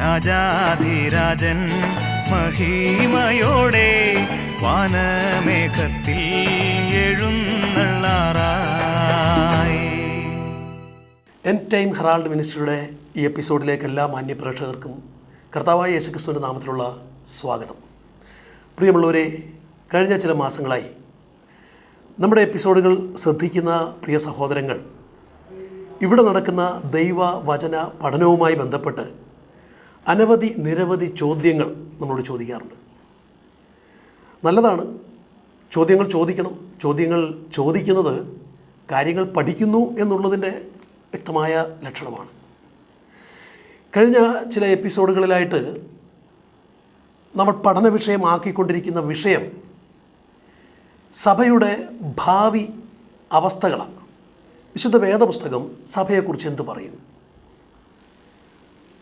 രാജാധിരാജൻ മഹിമയോടെ വാനമേഘത്തിൽ എഴുന്നള്ളാറായി. എൻ ടൈം ഹെറാൾഡ് മിനിസ്റ്ററുടെ ഈ എപ്പിസോഡിലേക്ക് എല്ലാ മാന്യ പ്രേക്ഷകർക്കും കർത്താവായ യേശുക്രിസ്തുവിന്റെ നാമത്തിലുള്ള സ്വാഗതം. പ്രിയമുള്ളവരെ കഴിഞ്ഞ ചില മാസങ്ങളായി നമ്മുടെ എപ്പിസോഡുകൾ ശ്രദ്ധിക്കുന്ന പ്രിയ സഹോദരങ്ങൾ ഇവിടെ നടക്കുന്ന ദൈവ വചന പഠനവുമായി ബന്ധപ്പെട്ട് അനവധി നിരവധി ചോദ്യങ്ങൾ നമ്മളോട് ചോദിക്കാറുണ്ട്. നല്ലതാണ്. ചോദ്യങ്ങൾ ചോദിക്കണം. ചോദ്യങ്ങൾ ചോദിക്കുന്നത് കാര്യങ്ങൾ പഠിക്കുന്നു എന്നുള്ളതിന്റെ വ്യക്തമായ ലക്ഷണമാണ്. കഴിഞ്ഞ ചില എപ്പിസോഡുകളിലായിട്ട് നമ്മൾ പഠന വിഷയമാക്കിക്കൊണ്ടിരിക്കുന്ന വിഷയം സഭയുടെ ഭാവി അവസ്ഥകളാണ്. വിശുദ്ധ വേദപുസ്തകം സഭയെക്കുറിച്ച് എന്തു പറയുന്നു?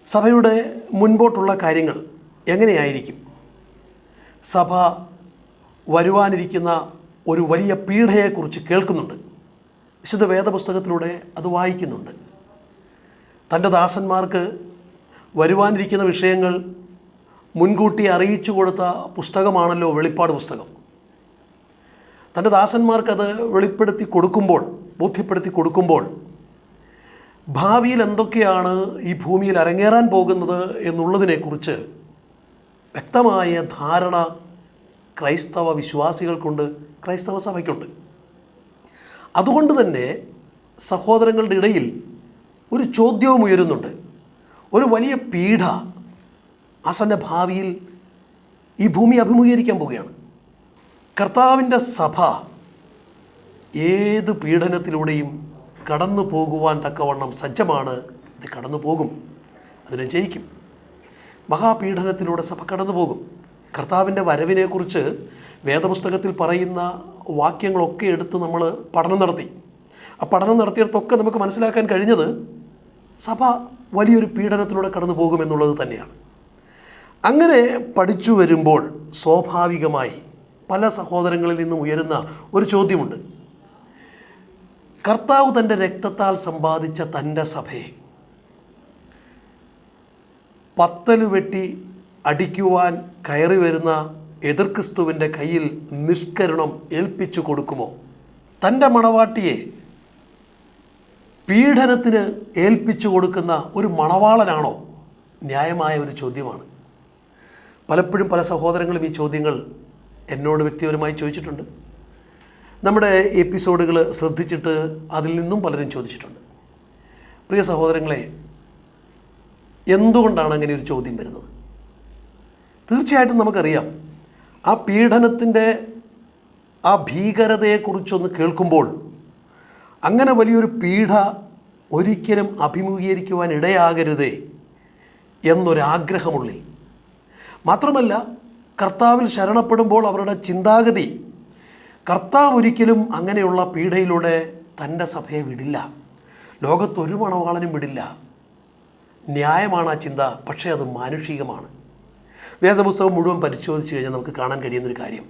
സഭയുടെ മുൻപോട്ടുള്ള കാര്യങ്ങൾ എങ്ങനെയായിരിക്കും? സഭ വരുവാനിരിക്കുന്ന ഒരു വലിയ പീഡയെക്കുറിച്ച് കേൾക്കുന്നുണ്ട്. വിശുദ്ധ വേദപുസ്തകത്തിലൂടെ അത് വായിക്കുന്നുണ്ട്. തന്റെ ദാസന്മാർക്ക് വരുവാനിരിക്കുന്ന വിഷയങ്ങൾ മുൻകൂട്ടി അറിയിച്ചു കൊടുത്ത പുസ്തകമാണല്ലോ വെളിപ്പാട് പുസ്തകം. തന്റെ ദാസന്മാർക്കത് വെളിപ്പെടുത്തി കൊടുക്കുമ്പോൾ ബോധ്യപ്പെടുത്തി കൊടുക്കുമ്പോൾ ഭാവിയിൽ എന്തൊക്കെയാണ് ഈ ഭൂമിയിൽ അരങ്ങേറാൻ പോകുന്നത് എന്നുള്ളതിനെക്കുറിച്ച് വ്യക്തമായ ധാരണ ക്രൈസ്തവ വിശ്വാസികൾക്കുണ്ട് ക്രൈസ്തവ സഭയ്ക്കുണ്ട്. അതുകൊണ്ട് തന്നെ സഹോദരങ്ങളുടെ ഇടയിൽ ഒരു ചോദ്യവും ഉയരുന്നുണ്ട്. ഒരു വലിയ പീഡ ആസന്ന ഭാവിയിൽ ഈ ഭൂമി അഭിമുഖീകരിക്കാൻ പോവുകയാണ്. കർത്താവിന്റെ സഭ ഏത് പീഡനത്തിലൂടെയും കടന്നു പോകുവാൻ തക്കവണ്ണം സജ്ജമാണ്. ഇത് കടന്നു പോകും. അതിനെ ജയിക്കും. മഹാപീഡനത്തിലൂടെ സഭ കടന്നു പോകും. കർത്താവിന്റെ വരവിനെക്കുറിച്ച് വേദപുസ്തകത്തിൽ പറയുന്ന വാക്യങ്ങളൊക്കെ എടുത്ത് നമ്മൾ പഠനം നടത്തി. ആ പഠനം നടത്തിയിടത്തൊക്കെ നമുക്ക് മനസ്സിലാക്കാൻ കഴിഞ്ഞത് സഭ വലിയൊരു പീഡനത്തിലൂടെ കടന്നു പോകുമെന്നുള്ളത് തന്നെയാണ്. അങ്ങനെ പഠിച്ചു വരുമ്പോൾ സ്വാഭാവികമായി പല സഹോദരങ്ങളിൽ നിന്നും ഉയരുന്ന ഒരു ചോദ്യമുണ്ട്. കർത്താവ് തന്റെ രക്തത്താൽ സമ്പാദിച്ച തന്റെ സഭയെ. പത്തൽ വെട്ടി അടിക്കുവാൻ കയറി വരുന്ന എതിർക്രിസ്തുവിന്റെ കയ്യിൽ നിഷ്കരുണം ഏൽപ്പിച്ചു കൊടുക്കുമോ? തന്റെ മണവാട്ടിയെ പീഡനത്തിന് ഏൽപ്പിച്ചു കൊടുക്കുന്ന ഒരു മണവാളനാണോ? ന്യായമായ ഒരു ചോദ്യമാണ്. പലപ്പോഴും പല സഹോദരങ്ങളും ഈ ചോദ്യങ്ങൾ എന്നോട് വ്യക്തിപരമായി ചോദിച്ചിട്ടുണ്ട്. നമ്മുടെ എപ്പിസോഡുകൾ ശ്രദ്ധിച്ചിട്ട് അതിൽ നിന്നും പലരും ചോദിച്ചിട്ടുണ്ട്. പ്രിയ സഹോദരങ്ങളെ എന്തുകൊണ്ടാണ് അങ്ങനെ ഒരു ചോദ്യം വരുന്നത്? തീർച്ചയായിട്ടും നമുക്കറിയാം. ആ പീഡനത്തിന്റെ ആ ഭീകരതയെക്കുറിച്ചൊന്ന് കേൾക്കുമ്പോൾ അങ്ങനെ വലിയൊരു പീഡ ഒരിക്കലും അഭിമുഖീകരിക്കുവാൻ ഇടയാകരുതേ എന്നൊരാഗ്രഹമുള്ളിൽ. മാത്രമല്ല കർത്താവിൽ ശരണപ്പെടുമ്പോൾ അവരുടെ ചിന്താഗതി കർത്താവ് ഒരിക്കലും അങ്ങനെയുള്ള പീഡയിലൂടെ തന്റെ സഭയെ വിടില്ല. ലോകത്തൊരു മണവാളനും വിടില്ല. ന്യായമാണ് ആ ചിന്ത പക്ഷേ അത് മാനുഷികമാണ്. വേദപുസ്തകം മുഴുവൻ പരിശോധിച്ച് കഴിഞ്ഞാൽ നമുക്ക് കാണാൻ കഴിയുന്നൊരു കാര്യം.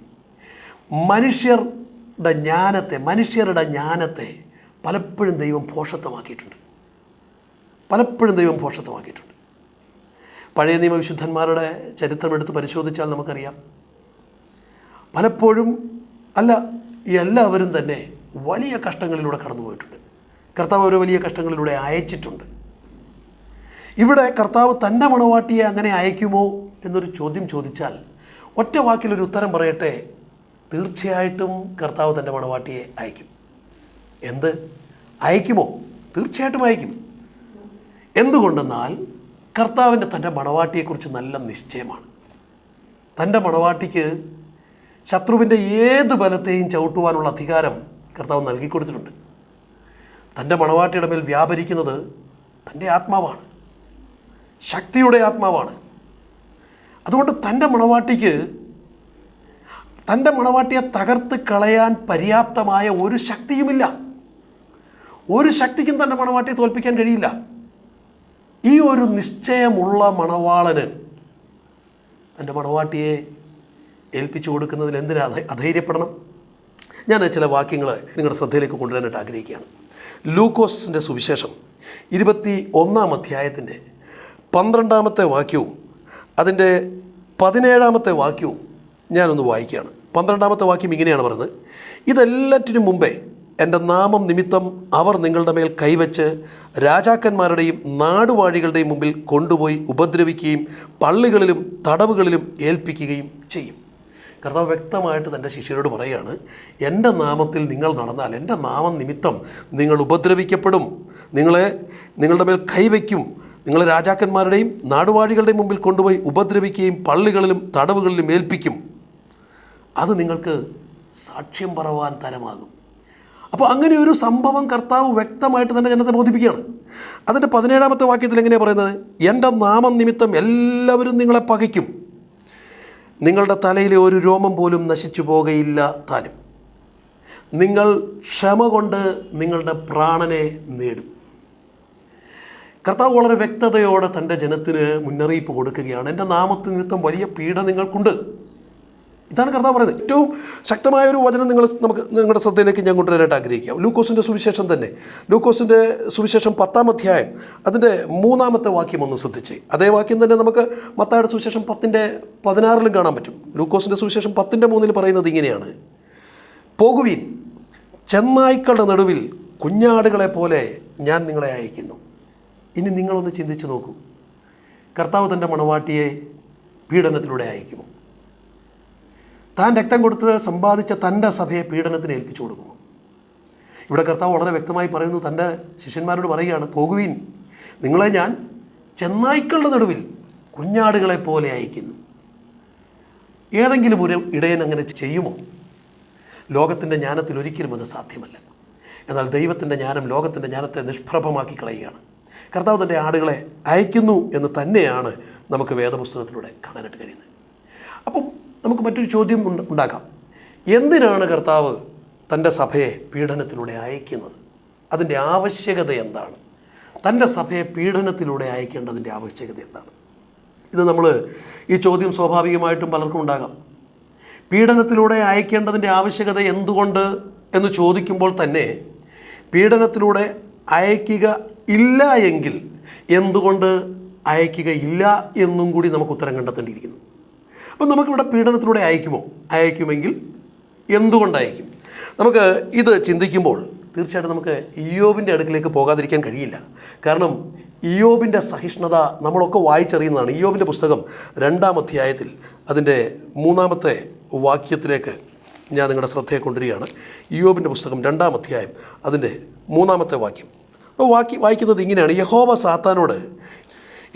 മനുഷ്യരുടെ ജ്ഞാനത്തെ മനുഷ്യരുടെ ജ്ഞാനത്തെ പലപ്പോഴും ദൈവം പോഷത്വമാക്കിയിട്ടുണ്ട്. പലപ്പോഴും ദൈവം പോഷത്വമാക്കിയിട്ടുണ്ട്. പഴയ നിയമവിശുദ്ധന്മാരുടെ ചരിത്രം എടുത്ത് പരിശോധിച്ചാൽ നമുക്കറിയാം. പലപ്പോഴും അല്ല എല്ലാവരും തന്നെ വലിയ കഷ്ടങ്ങളിലൂടെ കടന്നു പോയിട്ടുണ്ട് കർത്താവ് അവരെ വലിയ കഷ്ടങ്ങളിലൂടെ അയച്ചിട്ടുണ്ട്. ഇവിടെ കർത്താവ് തന്റെ മണവാട്ടിയെ അങ്ങനെ അയക്കുമോ എന്നൊരു ചോദ്യം ചോദിച്ചാൽ ഒറ്റ വാക്കിലൊരു ഉത്തരം പറയട്ടെ തീർച്ചയായിട്ടും കർത്താവ് തന്റെ മണവാട്ടിയെ അയക്കും. എന്ത്? അയക്കുമോ? തീർച്ചയായിട്ടും അയക്കും. എന്തുകൊണ്ടെന്നാൽ കർത്താവിന്റെ തന്റെ മണവാട്ടിയെക്കുറിച്ച് നല്ല നിശ്ചയമാണ്. തന്റെ മണവാട്ടിക്ക് ശത്രുവിന്റെ ഏത് ബലത്തെയും ചവിട്ടുവാനുള്ള അധികാരം കർത്താവ് നൽകിക്കൊടുത്തിട്ടുണ്ട്. തന്റെ മണവാട്ടിയുടെ മേൽ വ്യാപരിക്കുന്നത് തന്റെ ആത്മാവാണ്. ശക്തിയുടെ ആത്മാവാണ്. അതുകൊണ്ട് തന്റെ മണവാട്ടിക്ക് തന്റെ മണവാട്ടിയെ തകർത്ത് കളയാൻ പര്യാപ്തമായ ഒരു ശക്തിയുമില്ല. ഒരു ശക്തിക്കും തന്റെ മണവാട്ടിയെ തോൽപ്പിക്കാൻ കഴിയില്ല. ഈ ഒരു നിശ്ചയമുള്ള മണവാളന് തന്റെ മണവാട്ടിയെ ഏൽപ്പിച്ചു കൊടുക്കുന്നതിൽ എന്തിനാ അധൈ- അധൈര്യപ്പെടണം? ഞാൻ ചില വാക്യങ്ങൾ നിങ്ങളുടെ ശ്രദ്ധയിലേക്ക് കൊണ്ടുവരാനായിട്ട് ആഗ്രഹിക്കുകയാണ്. ലൂക്കോസിന്റെ സുവിശേഷം ഇരുപത്തി ഒന്നാം അധ്യായത്തിന്റെ പന്ത്രണ്ടാമത്തെ വാക്യവും അതിന്റെ പതിനേഴാമത്തെ വാക്യവും ഞാനൊന്ന് വായിക്കുകയാണ്. പന്ത്രണ്ടാമത്തെ വാക്യം ഇങ്ങനെയാണ് പറയുന്നത്. ഇതെല്ലാറ്റിനും മുമ്പേ എന്റെ നാമം നിമിത്തം അവർ നിങ്ങളുടെ മേൽ കൈവച്ച് രാജാക്കന്മാരുടെയും നാടുവാഴികളുടെയും മുമ്പിൽ കൊണ്ടുപോയി ഉപദ്രവിക്കുകയും പള്ളികളിലും തടവുകളിലും ഏൽപ്പിക്കുകയും ചെയ്യും. കർത്താവ് വ്യക്തമായിട്ട് തന്റെ ശിഷ്യരോട് പറയുകയാണ് എന്റെ നാമത്തിൽ നിങ്ങൾ നടന്നാൽ എന്റെ നാമം നിമിത്തം നിങ്ങൾ ഉപദ്രവിക്കപ്പെടും. നിങ്ങളെ നിങ്ങളുടെ മേൽ കൈവയ്ക്കും നിങ്ങളെ രാജാക്കന്മാരുടെയും നാടുവാഴികളുടെയും മുമ്പിൽ കൊണ്ടുപോയി ഉപദ്രവിക്കുകയും പള്ളികളിലും തടവുകളിലും ഏൽപ്പിക്കും. അത് നിങ്ങൾക്ക് സാക്ഷ്യം പറവാൻ തരമാകും. അപ്പോൾ അങ്ങനെ ഒരു സംഭവം കർത്താവ് വ്യക്തമായിട്ട് തന്നെ ജനത്തെ ബോധിപ്പിക്കുകയാണ്. അതിന്റെ പതിനേഴാമത്തെ വാക്യത്തിൽ എങ്ങനെയാണ് പറയുന്നത്? എന്റെ നാമം നിമിത്തം എല്ലാവരും നിങ്ങളെ പകയ്ക്കും. നിങ്ങളുടെ തലയിലെ ഒരു രോമം പോലും നശിച്ചു പോകുകയില്ല താനും. നിങ്ങൾ ക്ഷമ കൊണ്ട് നിങ്ങളുടെ പ്രാണനെ നേടും. കർത്താവ് വളരെ വ്യക്തതയോടെ തന്റെ ജനത്തിന് മുന്നറിയിപ്പ് കൊടുക്കുകയാണ്. എന്റെ നാമത്തിൽ നിമിത്തം വലിയ പീഡ നിങ്ങൾക്കുണ്ട്. ഇതാണ് കർത്താവ് പറയുന്നത്. ഏറ്റവും ശക്തമായ ഒരു വചനം നിങ്ങൾ നമുക്ക് നിങ്ങളുടെ ശ്രദ്ധയിലേക്ക് ഞാൻ കൊണ്ടുവരാനായിട്ട് ആഗ്രഹിക്കാം. ലൂക്കോസിന്റെ സുവിശേഷം തന്നെ. ലൂക്കോസിന്റെ സുവിശേഷം പത്താം അധ്യായം അതിന്റെ മൂന്നാമത്തെ വാക്യം ഒന്ന് ശ്രദ്ധിച്ച്. അതേ വാക്യം തന്നെ നമുക്ക് മത്തായുടെ സുവിശേഷം പത്തിന്റെ പതിനാറിലും കാണാൻ പറ്റും. ലൂക്കോസിന്റെ സുവിശേഷം പത്തിന്റെ മൂന്നിൽ പറയുന്നത് ഇങ്ങനെയാണ്. പോകുവീൻ ചെന്നായ്ക്കളുടെ നടുവിൽ കുഞ്ഞാടുകളെ പോലെ ഞാൻ നിങ്ങളെ അയക്കുന്നു ഇനി നിങ്ങളൊന്ന് ചിന്തിച്ച് നോക്കൂ. കർത്താവ് തന്റെ മണവാട്ടിയെ പീഡനത്തിലൂടെ അയക്കുമോ താൻ രക്തം കൊടുത്ത് സമ്പാദിച്ച തന്റെ സഭയെ പീഡനത്തിന് ഏൽപ്പിച്ചു കൊടുക്കുന്നു. ഇവിടെ കർത്താവ് വളരെ വ്യക്തമായി പറയുന്നു തന്റെ ശിഷ്യന്മാരോട് പറയുകയാണ് പോകുവീൻ നിങ്ങളെ ഞാൻ ചെന്നായ്ക്കളുടെ നടുവിൽ കുഞ്ഞാടുകളെ പോലെ അയക്കുന്നു ഏതെങ്കിലും ഒരു ഇടയൻ അങ്ങനെ ചെയ്യുമോ? ലോകത്തിന്റെ ജ്ഞാനത്തിൽ ഒരിക്കലും അത് സാധ്യമല്ല. എന്നാൽ ദൈവത്തിന്റെ ജ്ഞാനം ലോകത്തിന്റെ ജ്ഞാനത്തെ നിഷ്പ്രഭമാക്കി കളയുകയാണ്. കർത്താവ് തന്റെ ആടുകളെ അയക്കുന്നു എന്ന് തന്നെയാണ് നമുക്ക് വേദപുസ്തകത്തിലൂടെ കാണാനായിട്ട് കഴിയുന്നത്. അപ്പം നമുക്ക് മറ്റൊരു ചോദ്യം ഉണ്ട്- ഉണ്ടാക്കാം. എന്തിനാണ് കർത്താവ് തന്റെ സഭയെ പീഡനത്തിലൂടെ അയക്കുന്നത്? അതിന്റെ ആവശ്യകത എന്താണ്? തന്റെ സഭയെ പീഡനത്തിലൂടെ അയക്കേണ്ടതിന്റെ ആവശ്യകത എന്താണ്? ഇത് നമ്മൾ ഈ ചോദ്യം സ്വാഭാവികമായിട്ടും പലർക്കും ഉണ്ടാകാം. പീഡനത്തിലൂടെ അയക്കേണ്ടതിന്റെ ആവശ്യകത എന്തുകൊണ്ട് എന്ന് ചോദിക്കുമ്പോൾ തന്നെ പീഡനത്തിലൂടെ അയക്കുക ഇല്ല എങ്കിൽ എന്തുകൊണ്ട് അയക്കുക ഇല്ല എന്നും കൂടി നമുക്ക് ഉത്തരം കണ്ടെത്തേണ്ടിയിരിക്കുന്നു. അപ്പം നമുക്കിവിടെ പീഡനത്തിലൂടെ അയക്കുമോ? അയക്കുമെങ്കിൽ എന്തുകൊണ്ട് അയക്കും നമുക്ക് ഇത് ചിന്തിക്കുമ്പോൾ തീർച്ചയായിട്ടും നമുക്ക് ഇയോബിന്റെ അടുക്കിലേക്ക് പോകാതിരിക്കാൻ കഴിയില്ല. കാരണം ഇയോബിന്റെ സഹിഷ്ണുത നമ്മളൊക്കെ വായിച്ചറിയുന്നതാണ്. ഇയോബിന്റെ പുസ്തകം രണ്ടാം അധ്യായത്തിൽ അതിന്റെ മൂന്നാമത്തെ വാക്യത്തിലേക്ക് ഞാൻ നിങ്ങളുടെ ശ്രദ്ധയെ കൊണ്ടുവരികയാണ്. ഇയോബിന്റെ പുസ്തകം രണ്ടാം അധ്യായം അതിന്റെ മൂന്നാമത്തെ വാക്യം. അപ്പോൾ വാക്കി വായിക്കുന്നത് ഇങ്ങനെയാണ്. യഹോവ സാത്താനോട്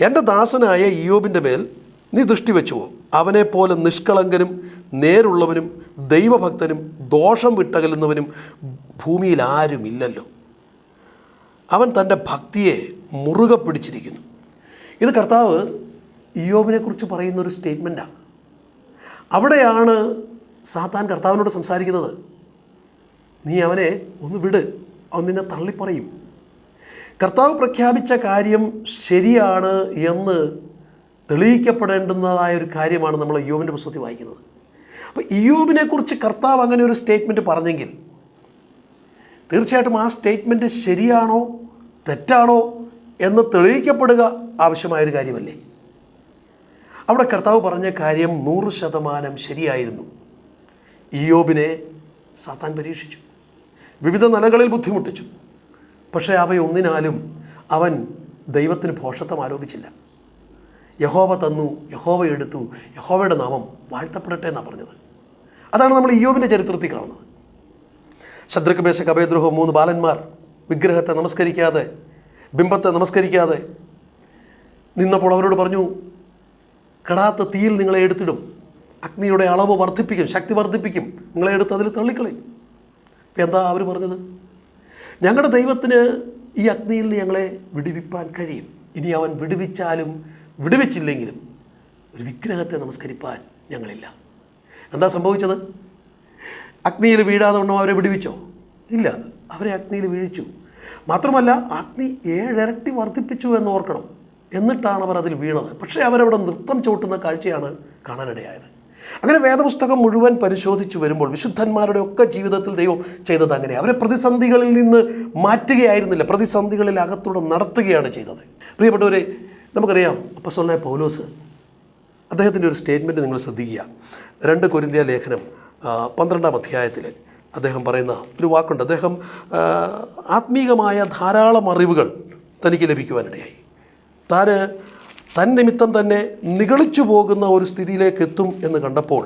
എന്റെ ദാസനായ ഇയോബിന്റെ മേൽ നീ ദൃഷ്ടി വെച്ചുവോ? അവനെപ്പോലെ നിഷ്കളങ്കനും നേരുള്ളവനും ദൈവഭക്തനും ദോഷം വിട്ടകലുന്നവനും ഭൂമിയിൽ ആരുമില്ലല്ലോ അവൻ തന്റെ ഭക്തിയെ മുറുകെ പിടിച്ചിരിക്കുന്നു. ഇത് കർത്താവ് ഇയോബിനെക്കുറിച്ച് പറയുന്ന ഒരു സ്റ്റേറ്റ്മെന്റാണ് അവിടെയാണ് സാത്താൻ കർത്താവിനോട് സംസാരിക്കുന്നത്. നീ അവനെ ഒന്ന് വിട് അവൻ നിന്നെ തള്ളിപ്പറയും. കർത്താവ് പ്രഖ്യാപിച്ച കാര്യം ശരിയാണ് എന്ന് തെളിയിക്കപ്പെടേണ്ടുന്നതായ ഒരു കാര്യമാണ് നമ്മൾ യോബിന്റെ പുസ്തകത്തിൽ വായിക്കുന്നത്. അപ്പോൾ ഇയോബിനെക്കുറിച്ച് കർത്താവ് അങ്ങനെ ഒരു സ്റ്റേറ്റ്മെന്റ് പറഞ്ഞെങ്കിൽ തീർച്ചയായിട്ടും ആ സ്റ്റേറ്റ്മെന്റ് ശരിയാണോ തെറ്റാണോ എന്ന് തെളിയിക്കപ്പെടുക ആവശ്യമായൊരു കാര്യമല്ലേ? അവിടെ കർത്താവ് പറഞ്ഞ കാര്യം നൂറ് ശതമാനം ശരിയായിരുന്നു. ഇയോബിനെ സാത്താൻ പരീക്ഷിച്ചു. വിവിധ നിലകളിൽ ബുദ്ധിമുട്ടിച്ചു. പക്ഷേ അവയൊന്നിനാലും അവൻ ദൈവത്തിന് ഭോഷത്വം ആരോപിച്ചില്ല. യഹോവ തന്നു യഹോവ എടുത്തു യഹോവയുടെ നാമം വാഴ്ത്തപ്പെടട്ടെ എന്നാണ് പറഞ്ഞത്. അതാണ് നമ്മൾ ഇയോബിന്റെ ചരിത്രത്തിൽ കാണുന്നത്. ശത്രുക്കമേശ അഭയദ്രോഹം മൂന്ന് ബാലന്മാർ വിഗ്രഹത്തെ നമസ്കരിക്കാതെ ബിംബത്തെ നമസ്കരിക്കാതെ നിന്നപ്പോൾ അവരോട് പറഞ്ഞു കടാത്ത തീയിൽ നിങ്ങളെ എടുത്തിടും അഗ്നിയുടെ അളവ് വർദ്ധിപ്പിക്കും ശക്തി വർദ്ധിപ്പിക്കും നിങ്ങളെ എടുത്ത് അതിൽ തള്ളിക്കളയും. ഇപ്പം എന്താ അവർ പറഞ്ഞത്? ഞങ്ങളുടെ ദൈവത്തിന് ഈ അഗ്നിയിൽ ഞങ്ങളെ വിടുവിപ്പാൻ കഴിയും. ഇനി അവൻ വിടുവിച്ചാലും വിടുവിച്ചില്ലെങ്കിലും ഒരു വിഗ്രഹത്തെ നമസ്കരിപ്പാൻ ഞങ്ങളില്ല. എന്താ സംഭവിച്ചത്? അഗ്നിയിൽ വീഴാതെ ഉണ്ടോ? അവരെ വിടുവിച്ചോ? ഇല്ല. അവരെ അഗ്നിയിൽ വീഴിച്ചു. മാത്രമല്ല അഗ്നി ഏഴിരട്ടി വർദ്ധിപ്പിച്ചു എന്ന് ഓർക്കണം. എന്നിട്ടാണ് അവർ അതിൽ വീണത്. പക്ഷേ അവരവിടെ നൃത്തം ചവിട്ടുന്ന കാഴ്ചയാണ് കാണാനിടയായത്. അങ്ങനെ വേദപുസ്തകം മുഴുവൻ പരിശോധിച്ചു വരുമ്പോൾ വിശുദ്ധന്മാരുടെ ഒക്കെ ജീവിതത്തിൽ ദൈവം ചെയ്തത് അങ്ങനെ. അവരെ പ്രതിസന്ധികളിൽ നിന്ന് മാറ്റുകയായിരുന്നില്ല. പ്രതിസന്ധികളിൽ അകത്തൂടെ നടത്തുകയാണ് ചെയ്തത്. പ്രിയപ്പെട്ടവരെ നമുക്കറിയാം അപ്പസ്വലനായ പൗലോസ് അദ്ദേഹത്തിന്റെ ഒരു സ്റ്റേറ്റ്മെന്റ് നിങ്ങൾ ശ്രദ്ധിക്കുക. രണ്ട് കൊരിന്തിയ ലേഖനം പന്ത്രണ്ടാം അധ്യായത്തിൽ അദ്ദേഹം പറയുന്ന ഒരു വാക്കുണ്ട്. അദ്ദേഹം ആത്മീകമായ ധാരാളം അറിവുകൾ തനിക്ക് ലഭിക്കുവാനിടയായി. താൻ തൻ നിമിത്തം തന്നെ നിഗളിച്ചു പോകുന്ന ഒരു സ്ഥിതിയിലേക്ക് എത്തും എന്ന് കണ്ടപ്പോൾ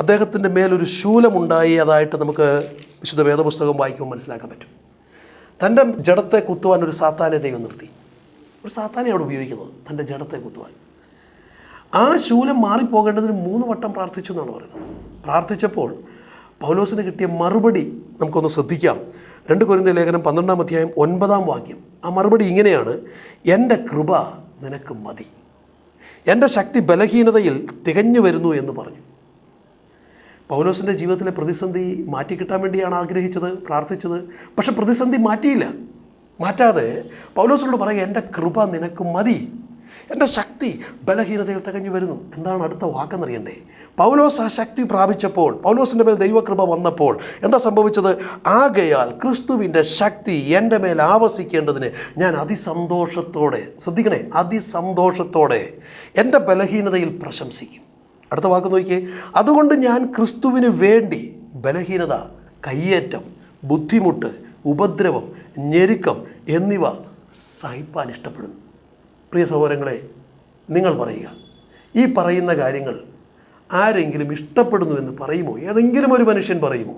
അദ്ദേഹത്തിന്റെ മേലൊരു ശൂലമുണ്ടായി. അതായിട്ട് നമുക്ക് വിശുദ്ധ വേദപുസ്തകം വായിക്കുമ്പോൾ മനസ്സിലാക്കാൻ പറ്റും. തന്റെ ജഡത്തെ കുത്തുവാൻ ഒരു സാത്താനെ ദൈവം നിർത്തി. ഒരു സാത്താനെ അവിടെ ഉപയോഗിക്കുന്നത് തന്റെ ജഡത്തെ കുത്തുവാൻ. ആ ശൂലം മാറിപ്പോകേണ്ടതിന് മൂന്ന് വട്ടം പ്രാർത്ഥിച്ചു എന്നാണ് പറയുന്നത്. പ്രാർത്ഥിച്ചപ്പോൾ പൗലോസിന് കിട്ടിയ മറുപടി നമുക്കൊന്ന് ശ്രദ്ധിക്കാം. രണ്ട് കൊരിന്ത ലേഖനം പന്ത്രണ്ടാം അധ്യായം ഒൻപതാം വാക്യം. ആ മറുപടി ഇങ്ങനെയാണ് എന്റെ കൃപ നിനക്ക് മതി. എന്റെ ശക്തി ബലഹീനതയിൽ തികഞ്ഞു വരുന്നു എന്ന് പറഞ്ഞു. പൗലോസിന്റെ ജീവിതത്തിലെ പ്രതിസന്ധി മാറ്റിക്കിട്ടാൻ വേണ്ടിയാണ് ആഗ്രഹിച്ചത് പ്രാർത്ഥിച്ചത്. പക്ഷെ പ്രതിസന്ധി മാറ്റിയില്ല. മാറ്റാതെ പൗലോസിനോട് പറയുക എന്റെ കൃപ നിനക്ക് മതി. എന്റെ ശക്തി ബലഹീനതയിൽ തികഞ്ഞു വരുന്നു. എന്താണ് അടുത്ത വാക്കെന്നറിയണ്ടേ പൗലോസ് ആ ശക്തി പ്രാപിച്ചപ്പോൾ പൗലോസിന്റെ മേൽ ദൈവകൃപ വന്നപ്പോൾ എന്താ സംഭവിച്ചത്? ആകയാൽ ക്രിസ്തുവിന്റെ ശക്തി എന്റെ മേൽ ആവസിക്കേണ്ടതിന് ഞാൻ അതിസന്തോഷത്തോടെ ശ്രദ്ധിക്കണേ അതിസന്തോഷത്തോടെ എന്റെ ബലഹീനതയിൽ പ്രശംസിക്കും. അടുത്ത വാക്ക് നോക്കിയേ. അതുകൊണ്ട് ഞാൻ ക്രിസ്തുവിന് വേണ്ടി ബലഹീനത കയ്യേറ്റം ബുദ്ധിമുട്ട് ഉപദ്രവം ഞെരുക്കം എന്നിവ സഹിപ്പാൻ ഇഷ്ടപ്പെടുന്നു. പ്രിയ സഹോദരങ്ങളെ നിങ്ങൾ പറയുക ഈ പറയുന്ന കാര്യങ്ങൾ ആരെങ്കിലും ഇഷ്ടപ്പെടുന്നു എന്ന് പറയുമോ? ഏതെങ്കിലും ഒരു മനുഷ്യൻ പറയുമോ?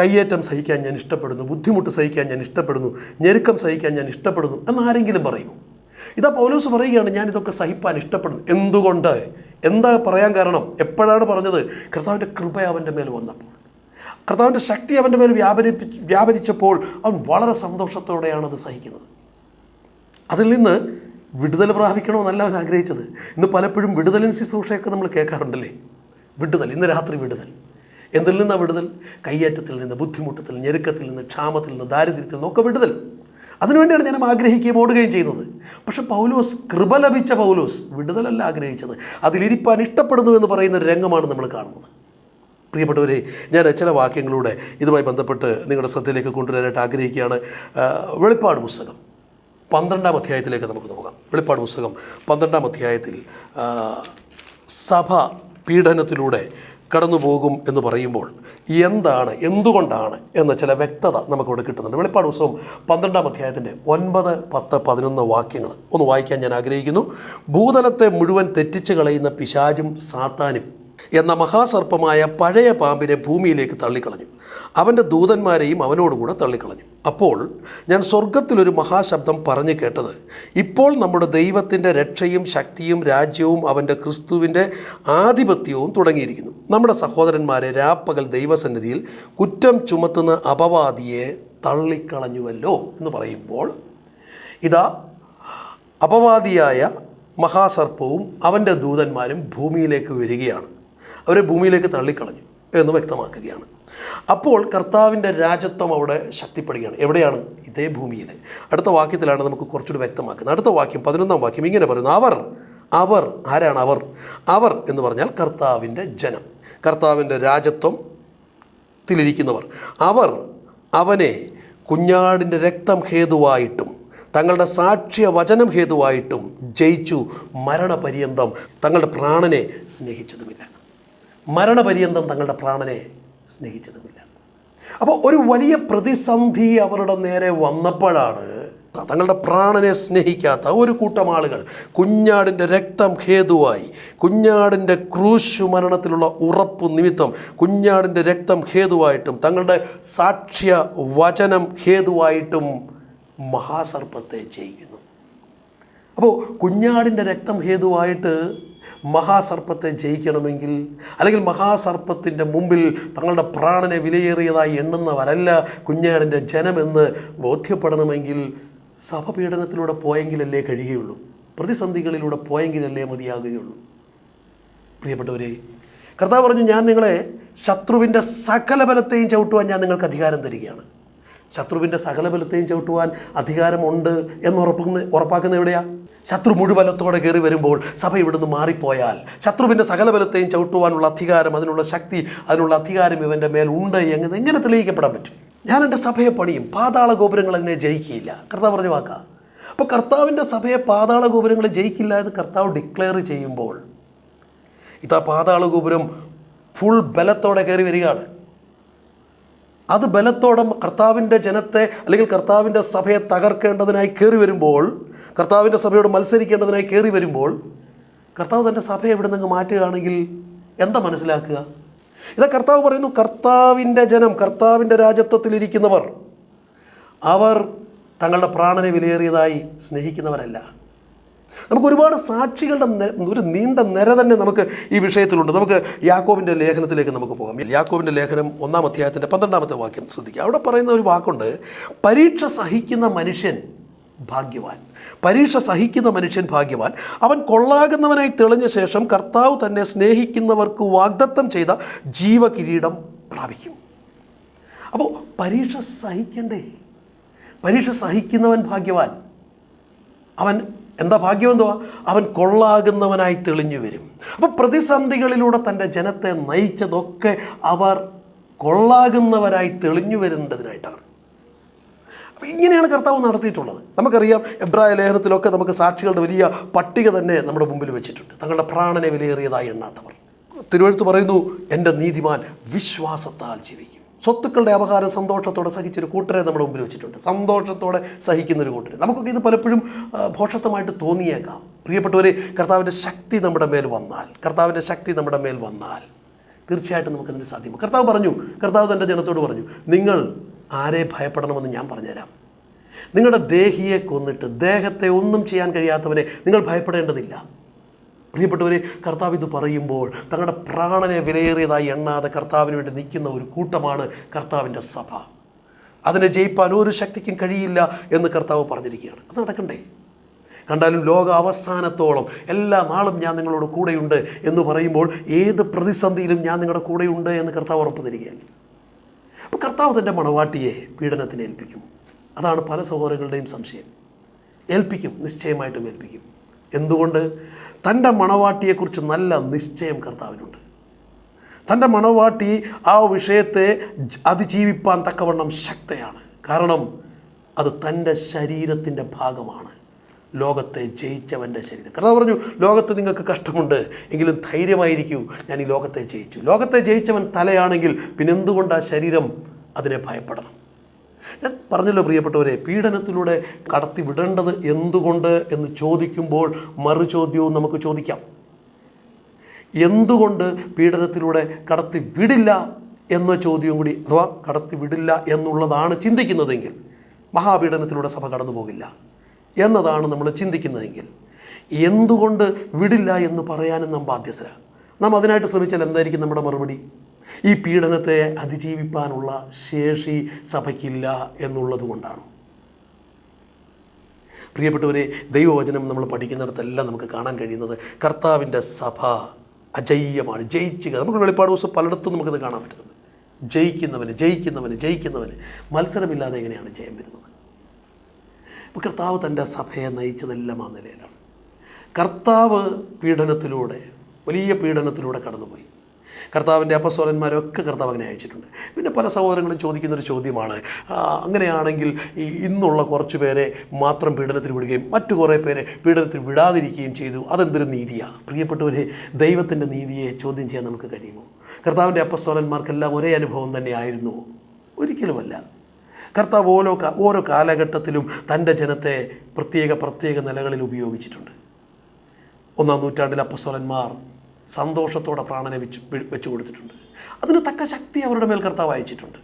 കയ്യേറ്റം സഹിക്കാൻ ഞാൻ ഇഷ്ടപ്പെടുന്നു ബുദ്ധിമുട്ട് സഹിക്കാൻ ഞാൻ ഇഷ്ടപ്പെടുന്നു ഞെരുക്കം സഹിക്കാൻ ഞാൻ ഇഷ്ടപ്പെടുന്നു എന്ന് ആരെങ്കിലും പറയുമോ? ഇതാ പൗലോസ് പറയുകയാണ് ഞാൻ ഇതൊക്കെ സഹിപ്പാൻ ഇഷ്ടപ്പെടുന്നു. എന്തുകൊണ്ട്? എന്താ പറയാൻ കാരണം? എപ്പോഴാണ് പറഞ്ഞത്? കർത്താവിന്റെ കൃപ അവന്റെ മേൽ വന്നപ്പോൾ. കർത്താവിന്റെ ശക്തി അവന്റെ മേൽ വ്യാപരിപ്പി വ്യാപരിച്ചപ്പോൾ അവൻ വളരെ സന്തോഷത്തോടെയാണ് അത് സഹിക്കുന്നത്. അതിൽ നിന്ന് വിടുതൽ പ്രാപിക്കണമെന്നല്ല അവൻ ആഗ്രഹിച്ചത്. ഇന്ന് പലപ്പോഴും വിടുതലിൻ ശുശ്രൂഷയൊക്കെ നമ്മൾ കേൾക്കാറുണ്ടല്ലേ? വിടുതൽ ഇന്ന് രാത്രി വിടുതൽ. എന്തിൽ നിന്നാണ് വിടുതൽ? കയ്യേറ്റത്തിൽ നിന്ന് ബുദ്ധിമുട്ടത്തിൽ ഞെരുക്കത്തിൽ നിന്ന് ക്ഷാമത്തിൽ നിന്ന് ദാരിദ്ര്യത്തിൽ നിന്നൊക്കെ വിടുതൽ. അതിനുവേണ്ടിയാണ് ജനം ആഗ്രഹിക്കുകയും ഓടുകയും ചെയ്യുന്നത്. പക്ഷെ പൗലോസ് കൃപ ലഭിച്ച പൗലോസ് വിടുതലല്ല ആഗ്രഹിച്ചത്. അതിലിരിപ്പാൻ ഇഷ്ടപ്പെടുന്നു എന്ന് പറയുന്ന രംഗമാണ് നമ്മൾ കാണുന്നത്. പ്രിയപ്പെട്ടവരെ ഞാൻ ചില വാക്യങ്ങളിലൂടെ ഇതുമായി ബന്ധപ്പെട്ട് നിങ്ങളുടെ ശ്രദ്ധയിലേക്ക് കൊണ്ടുവരാനായിട്ട് ആഗ്രഹിക്കുകയാണ്. വെളിപ്പാട് പുസ്തകം പന്ത്രണ്ടാം അധ്യായത്തിലേക്ക് നമുക്ക് നോക്കാം വെളിപ്പാട് പുസ്തകം പന്ത്രണ്ടാം അധ്യായത്തിൽ സഭ പീഡനത്തിലൂടെ കടന്നു പോകും എന്ന് പറയുമ്പോൾ എന്താണ് എന്തുകൊണ്ടാണ് എന്ന ചില വ്യക്തത നമുക്കിവിടെ കിട്ടുന്നുണ്ട്. വെളിപ്പാട് ദിവസവും പന്ത്രണ്ടാം അധ്യായത്തിന്റെ ഒൻപത് പത്ത് പതിനൊന്ന് വാക്യങ്ങൾ. ഒന്ന് വായിക്കാൻ ഞാൻ ആഗ്രഹിക്കുന്നു. ഭൂതലത്തെ മുഴുവൻ തെറ്റിച്ച് കളയുന്ന പിശാചും സാത്താനും എന്ന മഹാസർപ്പമായ പഴയ പാമ്പിനെ ഭൂമിയിലേക്ക് തള്ളിക്കളഞ്ഞു. അവന്റെ ദൂതന്മാരെയും അവനോടുകൂടെ തള്ളിക്കളഞ്ഞു. അപ്പോൾ ഞാൻ സ്വർഗത്തിലൊരു മഹാശബ്ദം പറഞ്ഞു കേട്ടത് ഇപ്പോൾ നമ്മുടെ ദൈവത്തിന്റെ രക്ഷയും ശക്തിയും രാജ്യവും അവന്റെ ക്രിസ്തുവിന്റെ ആധിപത്യവും തുടങ്ങിയിരിക്കുന്നു. നമ്മുടെ സഹോദരന്മാരെ രാപ്പകൽ ദൈവസന്നിധിയിൽ കുറ്റം ചുമത്തുന്ന അപവാദിയെ തള്ളിക്കളഞ്ഞുവല്ലോ എന്ന് പറയുമ്പോൾ ഇതാ അപവാദിയായ മഹാസർപ്പവും അവന്റെ ദൂതന്മാരും ഭൂമിയിലേക്ക് വരികയാണ്. അവരെ ഭൂമിയിലേക്ക് തള്ളിക്കളഞ്ഞു എന്ന് വ്യക്തമാക്കുകയാണ്. അപ്പോൾ കർത്താവിന്റെ രാജ്യത്വം അവിടെ ശക്തിപ്പെടുകയാണ്. എവിടെയാണ്? ഇതേ ഭൂമിയിൽ അടുത്ത വാക്യത്തിലാണ് നമുക്ക് കുറച്ചുകൂടി വ്യക്തമാക്കുന്നത്. അടുത്ത വാക്യം പതിനൊന്നാം വാക്യം ഇങ്ങനെ പറയുന്നു. അവർ അവർ ആരാണ് അവർ? അവർ എന്ന് പറഞ്ഞാൽ കർത്താവിന്റെ ജനം. കർത്താവിന്റെ രാജ്യത്വം ത്തിലിരിക്കുന്നവർ അവർ അവനെ കുഞ്ഞാടിന്റെ രക്തം ഹേതുവായിട്ടും തങ്ങളുടെ സാക്ഷ്യ വചനം ഹേതുവായിട്ടും ജയിച്ചു മരണപര്യന്തം തങ്ങളുടെ പ്രാണനെ സ്നേഹിച്ചതുമില്ല. മരണപര്യന്തം തങ്ങളുടെ പ്രാണനെ സ്നേഹിച്ചതുമില്ല. അപ്പോൾ ഒരു വലിയ പ്രതിസന്ധി അവരുടെ നേരെ വന്നപ്പോഴാണ് തങ്ങളുടെ പ്രാണനെ സ്നേഹിക്കാത്ത ഒരു കൂട്ടം ആളുകൾ കുഞ്ഞാടിന്റെ രക്തം ഹേതുവായി കുഞ്ഞാടിന്റെ ക്രൂശു മരണത്തിലുള്ള ഉറപ്പ് നിമിത്തം കുഞ്ഞാടിന്റെ രക്തം ഹേതുവായിട്ടും തങ്ങളുടെ സാക്ഷ്യ വചനം ഹേതുവായിട്ടും മഹാസർപ്പത്തെ ചെയ്യിക്കുന്നു. അപ്പോൾ കുഞ്ഞാടിന്റെ രക്തം ഹേതുവായിട്ട് മഹാസർപ്പത്തെ ജയിക്കണമെങ്കിൽ അല്ലെങ്കിൽ മഹാസർപ്പത്തിന്റെ മുമ്പിൽ തങ്ങളുടെ പ്രാണനെ വിലയേറിയതായി എണ്ണുന്നവരല്ല കുഞ്ഞാടിന്റെ ജനമെന്ന് ബോധ്യപ്പെടണമെങ്കിൽ സഭപീഡനത്തിലൂടെ പോയെങ്കിലല്ലേ കഴിയുകയുള്ളൂ. പ്രതിസന്ധികളിലൂടെ പോയെങ്കിലല്ലേ മതിയാകുകയുള്ളൂ. പ്രിയപ്പെട്ടവരെ കർത്താവ് പറഞ്ഞു ഞാൻ നിങ്ങളെ ശത്രുവിന്റെ സകല ബലത്തെയും ചവിട്ടുവാൻ ഞാൻ നിങ്ങൾക്ക് അധികാരം തരികയാണ്. ശത്രുവിന്റെ സകല ബലത്തെയും ചവിട്ടുവാൻ അധികാരമുണ്ട് എന്ന് ഉറപ്പുന്ന ഉറപ്പാക്കുന്ന എവിടെയാണ് ശത്രു മുഴുവലത്തോടെ കയറി വരുമ്പോൾ സഭ ഇവിടുന്ന് മാറിപ്പോയാൽ ശത്രുവിന്റെ സകല ബലത്തെയും ചവിട്ടുവാനുള്ള അധികാരം അതിനുള്ള ശക്തി അതിനുള്ള അധികാരം ഇവന്റെ മേൽ ഉണ്ട് എങ്ങനെ എങ്ങനെ തെളിയിക്കപ്പെടാൻ പറ്റും? ഞാൻ എന്റെ സഭയെ പണിയും പാതാള ഗോപുരങ്ങൾ അതിനെ ജയിക്കില്ല. കർത്താവ് പറഞ്ഞ വാക്കാ. അപ്പോൾ കർത്താവിന്റെ സഭയെ പാതാള ഗോപുരങ്ങൾ ജയിക്കില്ല എന്ന് കർത്താവ് ഡിക്ലെയർ ചെയ്യുമ്പോൾ ഇതാ പാതാള ഗോപുരം ഫുൾ ബലത്തോടെ കയറി വരികയാണ്. അത് ബലത്തോടെ കർത്താവിന്റെ ജനത്തെ അല്ലെങ്കിൽ കർത്താവിന്റെ സഭയെ തകർക്കേണ്ടതിനായി കയറി വരുമ്പോൾ കർത്താവിന്റെ സഭയോട് മത്സരിക്കേണ്ടതിനായി കയറി വരുമ്പോൾ കർത്താവ് തന്റെ സഭയെ ഇവിടെ നിന്ന് മാറ്റുകയാണെങ്കിൽ എന്താ മനസ്സിലാക്കുക? ഇതാ കർത്താവ് പറയുന്നു കർത്താവിന്റെ ജനം കർത്താവിന്റെ രാജ്യത്വത്തിലിരിക്കുന്നവർ അവർ തങ്ങളുടെ പ്രാണനെ വിലയേറിയതായി സ്നേഹിക്കുന്നവരല്ല. നമുക്ക് ഒരുപാട് സാക്ഷികളുടെ ഒരു നീണ്ട നിര തന്നെ നമുക്ക് ഈ വിഷയത്തിലുണ്ട്. നമുക്ക് യാക്കോബിന്റെ ലേഖനത്തിലേക്ക് നമുക്ക് പോകാം. യാക്കോബിന്റെ ലേഖനം ഒന്നാം അധ്യായത്തിന്റെ പന്ത്രണ്ടാമത്തെ വാക്യം ശ്രദ്ധിക്കുക. അവിടെ പറയുന്ന ഒരു വാക്കുണ്ട് പരീക്ഷ സഹിക്കുന്ന മനുഷ്യൻ ഭാഗ്യവാൻ. പരീക്ഷ സഹിക്കുന്ന മനുഷ്യൻ ഭാഗ്യവാൻ. അവൻ കൊള്ളാകുന്നവനായി തെളിഞ്ഞ ശേഷം കർത്താവ് തന്നെ സ്നേഹിക്കുന്നവർക്ക് വാഗ്ദത്തം ചെയ്ത ജീവകിരീടം പ്രാപിക്കും. അപ്പോൾ പരീക്ഷ സഹിക്കണ്ടേ? പരീക്ഷ സഹിക്കുന്നവൻ ഭാഗ്യവാൻ. അവൻ എന്താ ഭാഗ്യം എന്തുവാ? അവൻ കൊള്ളാകുന്നവനായി തെളിഞ്ഞു വരും. അപ്പോൾ പ്രതിസന്ധികളിലൂടെ തന്റെ ജനത്തെ നയിച്ചതൊക്കെ അവർ കൊള്ളാകുന്നവരായി തെളിഞ്ഞു വരേണ്ടതിനായിട്ടാണ് ഇങ്ങനെയാണ് കർത്താവ് നടത്തിയിട്ടുള്ളത്. നമുക്കറിയാം എബ്രായ ലേഖനത്തിലൊക്കെ നമുക്ക് സാക്ഷികളുടെ വലിയ പട്ടിക തന്നെ നമ്മുടെ മുമ്പിൽ വെച്ചിട്ടുണ്ട്. തങ്ങളുടെ പ്രാണനെ വിലയേറിയതായി എണ്ണാത്തവർ. തിരുവഴുത്ത് പറയുന്നു എന്റെ നീതിമാൻ വിശ്വാസത്താൽ ജീവിക്കും. സ്വത്തുക്കളുടെ അപകാരം സന്തോഷത്തോടെ സഹിച്ചൊരു കൂട്ടരെ നമ്മുടെ മുമ്പിൽ വെച്ചിട്ടുണ്ട്. സന്തോഷത്തോടെ സഹിക്കുന്ന ഒരു കൂട്ടരെ. നമുക്കൊക്കെ ഇത് പലപ്പോഴും ഭോഷത്വമായിട്ട് തോന്നിയേക്കാം. പ്രിയപ്പെട്ടവരെ കർത്താവിന്റെ ശക്തി നമ്മുടെ മേൽ വന്നാൽ കർത്താവിന്റെ ശക്തി നമ്മുടെ മേൽ വന്നാൽ തീർച്ചയായിട്ടും നമുക്കതിന് സാധ്യമാണ് കർത്താവ് പറഞ്ഞു കർത്താവ് തന്റെ ജനത്തോട് പറഞ്ഞു നിങ്ങൾ ആരെ ഭയപ്പെടണമെന്ന് ഞാൻ പറഞ്ഞുതരാം. നിങ്ങളുടെ ദേഹിയെ കൊന്നിട്ട് ദേഹത്തെ ഒന്നും ചെയ്യാൻ കഴിയാത്തവനെ നിങ്ങൾ ഭയപ്പെടേണ്ടതില്ല. പ്രിയപ്പെട്ടവരെ കർത്താവ് ഇത് പറയുമ്പോൾ തങ്ങളുടെ പ്രാണനെ വിലയേറിയതായി എണ്ണാതെ കർത്താവിന് വേണ്ടി നിൽക്കുന്ന ഒരു കൂട്ടമാണ് കർത്താവിന്റെ സഭ. അതിനെ ജയിപ്പാൻ ഒരു ശക്തിക്കും കഴിയില്ല എന്ന് കർത്താവ് പറഞ്ഞിരിക്കുകയാണ്. അത് നടക്കണ്ടേ? കണ്ടാലും ലോക അവസാനത്തോളം എല്ലാ നാളും ഞാൻ നിങ്ങളോട് കൂടെയുണ്ട് എന്ന് പറയുമ്പോൾ ഏത് പ്രതിസന്ധിയിലും ഞാൻ നിങ്ങളുടെ കൂടെയുണ്ട് എന്ന് കർത്താവ് ഉറപ്പ് തരികയാണ്. അപ്പോൾ കർത്താവ് തന്റെ മണവാട്ടിയെ പീഡനത്തിന് ഏൽപ്പിക്കും. അതാണ് പല സഹോദരങ്ങളുടെയും സംശയം. ഏൽപ്പിക്കും നിശ്ചയമായിട്ടും ഏൽപ്പിക്കും. എന്തുകൊണ്ട്? തന്റെ മണവാട്ടിയെക്കുറിച്ച് നല്ല നിശ്ചയം കർത്താവിനുണ്ട്. തന്റെ മണവാട്ടി ആ വിഷയത്തെ അതിജീവിപ്പാൻ തക്കവണ്ണം ശക്തയാണ്. കാരണം അത് തന്റെ ശരീരത്തിന്റെ ഭാഗമാണ്. ലോകത്തെ ജയിച്ചവന്റെ ശരീരം. കർത്താവ് പറഞ്ഞു ലോകത്ത് നിങ്ങൾക്ക് കഷ്ടമുണ്ട് എങ്കിലും ധൈര്യമായിരിക്കൂ. ഞാൻ ഈ ലോകത്തെ ജയിച്ചു. ലോകത്തെ ജയിച്ചവൻ തലയാണെങ്കിൽ പിന്നെന്തുകൊണ്ട് ആ ശരീരം അതിനെ ഭയപ്പെടണം? ഞാൻ പറഞ്ഞല്ലോ പ്രിയപ്പെട്ടവരെ പീഡനത്തിലൂടെ കടത്തി വിടേണ്ടത് എന്തുകൊണ്ട് എന്ന് ചോദിക്കുമ്പോൾ മറുചോദ്യവും നമുക്ക് ചോദിക്കാം. എന്തുകൊണ്ട് പീഡനത്തിലൂടെ കടത്തി വിടില്ല എന്ന ചോദ്യവും കൂടി അഥവാ കടത്തി വിടില്ല എന്നുള്ളതാണ് ചിന്തിക്കുന്നതെങ്കിൽ മഹാപീഡനത്തിലൂടെ സഭ കടന്നു പോകില്ല എന്നതാണ് നമ്മൾ ചിന്തിക്കുന്നതെങ്കിൽ എന്തുകൊണ്ട് വിടില്ല എന്ന് പറയാനും നാം ബാധ്യസ്ഥരാണ്. നാം അതിനായിട്ട് ശ്രമിച്ചാൽ എന്തായിരിക്കും നമ്മുടെ മറുപടി? ഈ പീഡനത്തെ അതിജീവിപ്പാനുള്ള ശേഷി സഭയ്ക്കില്ല എന്നുള്ളത് കൊണ്ടാണ്. പ്രിയപ്പെട്ടവരെ ദൈവവചനം നമ്മൾ പഠിക്കുന്നിടത്തെല്ലാം നമുക്ക് കാണാൻ കഴിയുന്നത് കർത്താവിന്റെ സഭ അജയ്യമാണ്. ജയിച്ചുക നമുക്ക് വെളിപ്പാട് ദിവസം പലയിടത്തും നമുക്കത് കാണാൻ പറ്റുന്നുണ്ട്. ജയിക്കുന്നവന് ജയിക്കുന്നവന് ജയിക്കുന്നവന്. മത്സരമില്ലാതെ എങ്ങനെയാണ് ജയം വരുന്നത്? അപ്പോൾ കർത്താവ് തന്റെ സഭയെ നയിച്ചതെല്ലാം ആ നിലയിലാണ്. കർത്താവ് പീഡനത്തിലൂടെ വലിയ പീഡനത്തിലൂടെ കടന്നുപോയി. കർത്താവിന്റെ അപ്പസ്വലന്മാരൊക്കെ കർത്താവ് അങ്ങനെ അയച്ചിട്ടുണ്ട്. പിന്നെ പല സഹോദരങ്ങളും ചോദിക്കുന്നൊരു ചോദ്യമാണ് അങ്ങനെയാണെങ്കിൽ ഈ ഇന്നുള്ള കുറച്ച് പേരെ മാത്രം പീഡനത്തിൽ വിടുകയും മറ്റു കുറേ പേരെ പീഡനത്തിൽ വിടാതിരിക്കുകയും ചെയ്തു. അതെന്തൊരു നീതിയാണ് പ്രിയപ്പെട്ടവരെ ദൈവത്തിന്റെ നീതിയെ ചോദ്യം ചെയ്യാൻ നമുക്ക് കഴിയുമോ? കർത്താവിന്റെ അപ്പസ്വലന്മാർക്കെല്ലാം ഒരേ അനുഭവം തന്നെയായിരുന്നു ഒരിക്കലുമല്ല. കർത്താവ് ഓരോ ഓരോ കാലഘട്ടത്തിലും തന്റെ ജനത്തെ പ്രത്യേക പ്രത്യേക നിലകളിൽ ഉപയോഗിച്ചിട്ടുണ്ട്. ഒന്നാം നൂറ്റാണ്ടിൽ അപ്പസ്വലന്മാർ സന്തോഷത്തോടെ പ്രാണനെ വെച്ച് വെച്ചു കൊടുത്തിട്ടുണ്ട്. അതിന് തക്ക ശക്തി അവരുടെ മേൽ കർത്താവ് അയച്ചിട്ടുണ്ട്.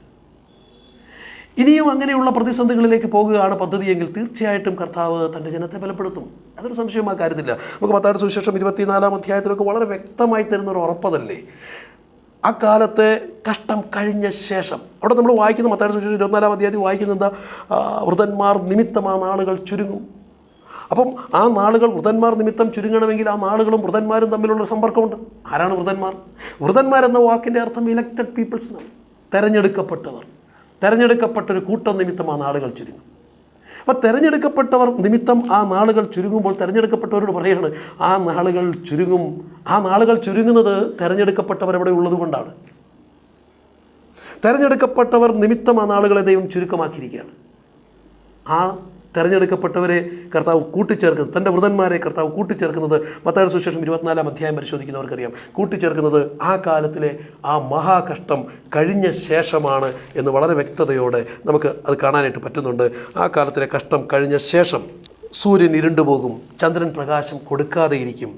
ഇനിയും അങ്ങനെയുള്ള പ്രതിസന്ധികളിലേക്ക് പോകുകയാണ് പദ്ധതിയെങ്കിൽ തീർച്ചയായിട്ടും കർത്താവ് തന്റെ ജനത്തെ ബലപ്പെടുത്തും. അതൊരു സംശയം ആ കാര്യത്തില്ല. നമുക്ക് പത്താട് സുവിശേഷം ഇരുപത്തിനാലാം അധ്യായത്തിലൊക്കെ വളരെ വ്യക്തമായി തരുന്ന ഒരു ഉറപ്പതല്ലേ? ആ കാലത്തെ കഷ്ടം കഴിഞ്ഞ ശേഷം. അവിടെ നമ്മൾ വായിക്കുന്ന മത്താട് സുവിശേഷം ഇരുപത്തിനാലാം അധ്യായത്തിൽ വായിക്കുന്ന എന്താ? വൃതന്മാർ നിമിത്തം ആളുകൾ ചുരുങ്ങും. അപ്പം ആ നാളുകൾ വൃതന്മാർ നിമിത്തം ചുരുങ്ങണമെങ്കിൽ ആ നാളുകളും വൃതന്മാരും തമ്മിലുള്ള സമ്പർക്കമുണ്ട്. ആരാണ് വൃതന്മാർ? വൃതന്മാർ എന്ന വാക്കിന്റെ അർത്ഥം ഇലക്റ്റഡ് പീപ്പിൾസ് എന്നാണ് തെരഞ്ഞെടുക്കപ്പെട്ടവർ. തെരഞ്ഞെടുക്കപ്പെട്ടൊരു കൂട്ടം നിമിത്തം ആ നാളുകൾ ചുരുങ്ങും. അപ്പോൾ തിരഞ്ഞെടുക്കപ്പെട്ടവർ നിമിത്തം ആ നാളുകൾ ചുരുങ്ങുമ്പോൾ തിരഞ്ഞെടുക്കപ്പെട്ടവരോട് പറയുകയാണ് ആ നാളുകൾ ചുരുങ്ങും. ആ നാളുകൾ ചുരുങ്ങുന്നത് തിരഞ്ഞെടുക്കപ്പെട്ടവരവിടെ ഉള്ളതുകൊണ്ടാണ് ഉള്ളത് കൊണ്ടാണ്? തിരഞ്ഞെടുക്കപ്പെട്ടവർ നിമിത്തം ആ നാളുകളെ ദൈവം ചുരുക്കമാക്കിയിരിക്കുകയാണ്. ആ തിരഞ്ഞെടുക്കപ്പെട്ടവരെ കർത്താവ് കൂട്ടിച്ചേർക്കുന്നത് തന്റെ വൃതന്മാരെ കർത്താവ് കൂട്ടിച്ചേർക്കുന്നത് മത്തായ സുശേഷം ഇരുപത്തിനാലാം അധ്യായം പരിശോധിക്കുന്നവർക്കറിയാം. കൂട്ടിച്ചേർക്കുന്നത് ആ കാലത്തിലെ ആ മഹാകഷ്ടം കഴിഞ്ഞ ശേഷമാണ് എന്ന് വളരെ വ്യക്തതയോടെ നമുക്ക് അത് കാണാനായിട്ട് പറ്റുന്നുണ്ട്. ആ കാലത്തിലെ കഷ്ടം കഴിഞ്ഞ ശേഷം സൂര്യൻ ഇരുണ്ടുപോകും ചന്ദ്രൻ പ്രകാശം കൊടുക്കാതെ ഇരിക്കും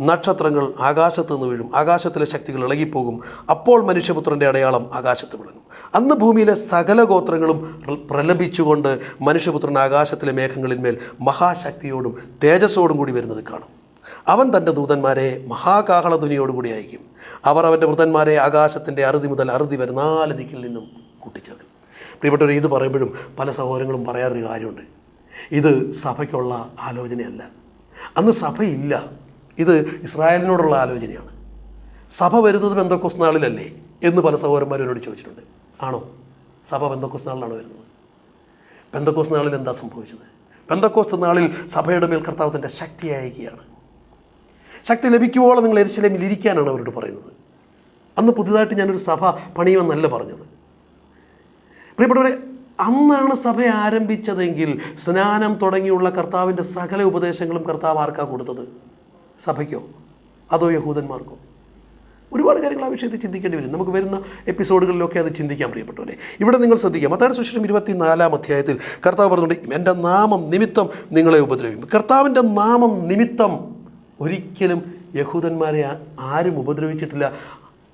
നക്ഷത്രങ്ങൾ ആകാശത്ത് നിന്ന് വീഴും. ആകാശത്തിലെ ശക്തികൾ ഇളകിപ്പോകും. അപ്പോൾ മനുഷ്യപുത്രന്റെ അടയാളം ആകാശത്ത് വിളങ്ങും. അന്ന് ഭൂമിയിലെ സകല ഗോത്രങ്ങളും പ്ര- പ്രലപിച്ചുകൊണ്ട് മനുഷ്യപുത്രൻ ആകാശത്തിലെ മേഘങ്ങളിന്മേൽ മഹാശക്തിയോടും തേജസ്സോടും കൂടി വരുന്നത് കാണും. അവൻ തന്റെ ദൂതന്മാരെ മഹാകാഹളധ്വനിയോടുകൂടി അയക്കും. അവർ അവന്റെ വൃതന്മാരെ ആകാശത്തിന്റെ അറുതി മുതൽ അറുതി വരെ നാല് ദിക്കിൽ നിന്നും കൂട്ടിച്ചേർക്കും. പ്രിയപ്പെട്ടവർ ഇത് പറയുമ്പോഴും പല സഹോദരങ്ങളും പറയാറൊരു കാര്യമുണ്ട്. ഇത് സഭയ്ക്കുള്ള ആലോചനയല്ല. അന്ന് സഭയില്ല. ഇത് ഇസ്രായേലിനോടുള്ള ആലോചനയാണ്. സഭ വരുന്നത് ബന്ധക്കോസ് നാളിലല്ലേ എന്ന് പല സഹോദരന്മാരും എന്നോട് ചോദിച്ചിട്ടുണ്ട്. ആണോ? സഭ ബന്ധക്കോസ് നാളിലാണ് വരുന്നത്? ബന്ധക്കോസ് നാളിൽ എന്താ സംഭവിച്ചത്? ബന്ധക്കോസ് നാളിൽ സഭയുടെ മേൽ കർത്താവ് തന്റെ ശക്തി അയക്കുകയാണ്. ശക്തി ലഭിക്കുവോളം നിങ്ങൾ എരിശിലേമിൽ ഇരിക്കാനാണ് അവരോട് പറയുന്നത്. അന്ന് പുതുതായിട്ട് ഞാനൊരു സഭ പണിയുമെന്നല്ല പറഞ്ഞത്. പ്രിയപ്പെട്ടവരെ അന്നാണ് സഭ ആരംഭിച്ചതെങ്കിൽ സ്നാനം തുടങ്ങിയുള്ള കർത്താവിന്റെ സകല ഉപദേശങ്ങളും കർത്താവ് ആർക്കാണ് കൊടുത്തത്? സഭയ്ക്കോ? അതോ യഹൂദന്മാർക്കോ? ഒരുപാട് കാര്യങ്ങൾ ആ വിഷയത്തിൽ ചിന്തിക്കേണ്ടി വരും. നമുക്ക് വരുന്ന എപ്പിസോഡുകളിലൊക്കെ അത് ചിന്തിക്കാൻ പ്രിയപ്പെട്ടവരെ ഇവിടെ നിങ്ങൾ ശ്രദ്ധിക്കാം മത്തായ സുശേഷം ഇരുപത്തിനാലാം അധ്യായത്തിൽ കർത്താവ് പറഞ്ഞുകൊണ്ട് എന്റെ നാമം നിമിത്തം നിങ്ങളെ ഉപദ്രവിക്കും. കർത്താവിന്റെ നാമം നിമിത്തം ഒരിക്കലും യഹൂദന്മാരെ ആരും ഉപദ്രവിച്ചിട്ടില്ല.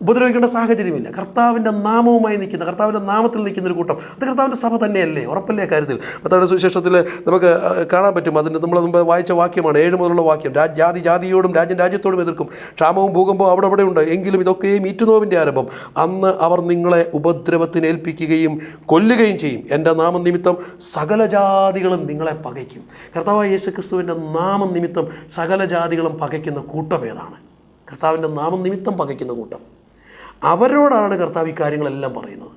ഉപദ്രവിക്കേണ്ട സാഹചര്യമില്ല. കർത്താവിന്റെ നാമവുമായി നിൽക്കുന്ന കർത്താവിന്റെ നാമത്തിൽ നിൽക്കുന്ന ഒരു കൂട്ടം. അത് കർത്താവിന്റെ സഭ തന്നെയല്ലേ? ഉറപ്പല്ലേ കാര്യത്തിൽ മത്തായുടെ സുവിശേഷത്തിൽ നമുക്ക് കാണാൻ പറ്റും. അതിന്റെ നമ്മൾ മുമ്പ് വായിച്ച വാക്യമാണ് ഏഴ് മുതലുള്ള വാക്യം. ജാതി ജാതിയോടും രാജ്യം രാജ്യത്തോടും എതിർക്കും. ക്ഷാമവും ഭൂകമ്പവും അവിടെ അവിടെ ഉണ്ട്. എങ്കിലും ഇതൊക്കെയും ഈറ്റുനോവിന്റെ ആരംഭം. അന്ന് അവർ നിങ്ങളെ ഉപദ്രവത്തിന് ഏൽപ്പിക്കുകയും കൊല്ലുകയും ചെയ്യും. എന്റെ നാമം നിമിത്തം സകല ജാതികളും നിങ്ങളെ പകയ്ക്കും. കർത്താവ് യേശു ക്രിസ്തുവിന്റെ നാമം നിമിത്തം സകല ജാതികളും പകയ്ക്കുന്ന കൂട്ടം ഏതാണ്? കർത്താവിന്റെ നാമം നിമിത്തം പകയ്ക്കുന്ന കൂട്ടം. അവരോടാണ് കർത്താവ് ഇക്കാര്യങ്ങളെല്ലാം കാര്യങ്ങളെല്ലാം പറയുന്നത്.